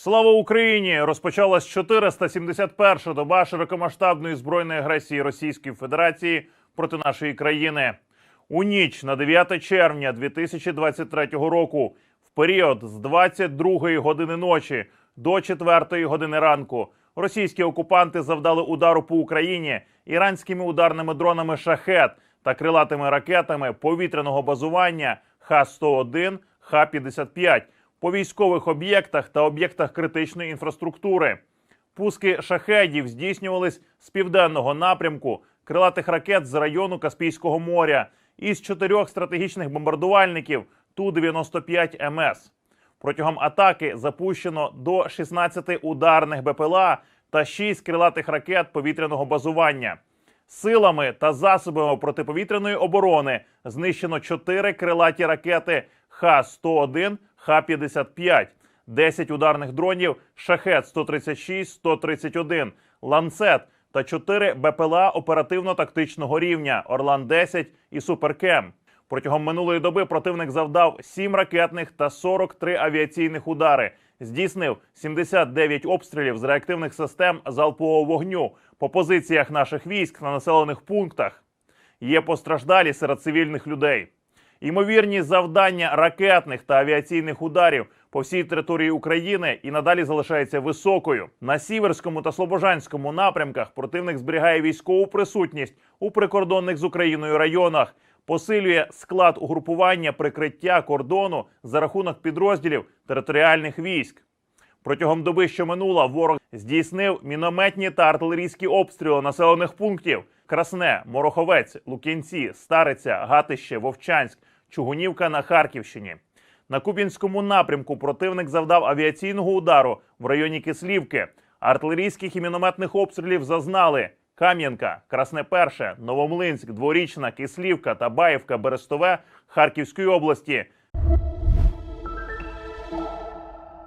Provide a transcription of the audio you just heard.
Слава Україні! Розпочалась 471-ша доба широкомасштабної збройної агресії Російської Федерації проти нашої країни. У ніч на 9 червня 2023 року, в період з 22 години ночі до 4 години ранку, російські окупанти завдали удару по Україні іранськими ударними дронами шахет та крилатими ракетами повітряного базування Х-101, Х-55 по військових об'єктах та об'єктах критичної інфраструктури. Пуски шахедів здійснювались з південного напрямку крилатих ракет з району Каспійського моря із чотирьох стратегічних бомбардувальників Ту-95 МС. Протягом атаки запущено до 16 ударних БПЛА та 6 крилатих ракет повітряного базування. Силами та засобами протиповітряної оборони знищено 4 крилаті ракети Х-101, Х-55, 10 ударних дронів Шахет-136-131, Ланцет та 4 БПЛА оперативно-тактичного рівня Орлан-10 і Суперкем. Протягом минулої доби противник завдав 7 ракетних та 43 авіаційних удари. Здійснив 79 обстрілів з реактивних систем залпового вогню по позиціях наших військ на населених пунктах. Є постраждалі серед цивільних людей. Ймовірні завдання ракетних та авіаційних ударів по всій території України і надалі залишається високою. На сіверському та слобожанському напрямках противник зберігає військову присутність у прикордонних з Україною районах, посилює склад угрупування прикриття кордону за рахунок підрозділів територіальних військ. Протягом доби, що минула, ворог здійснив мінометні та артилерійські обстріли населених пунктів: Красне, Мороховець, Лук'янці, Стариця, Гатище, Вовчанськ, Чугунівка на Харківщині. На Куп'янському напрямку противник завдав авіаційного удару в районі Кислівки. Артилерійських і мінометних обстрілів зазнали Кам'янка, Красне Перше, Новомлинськ, Дворічна, Кислівка та Баївка, Берестове Харківської області.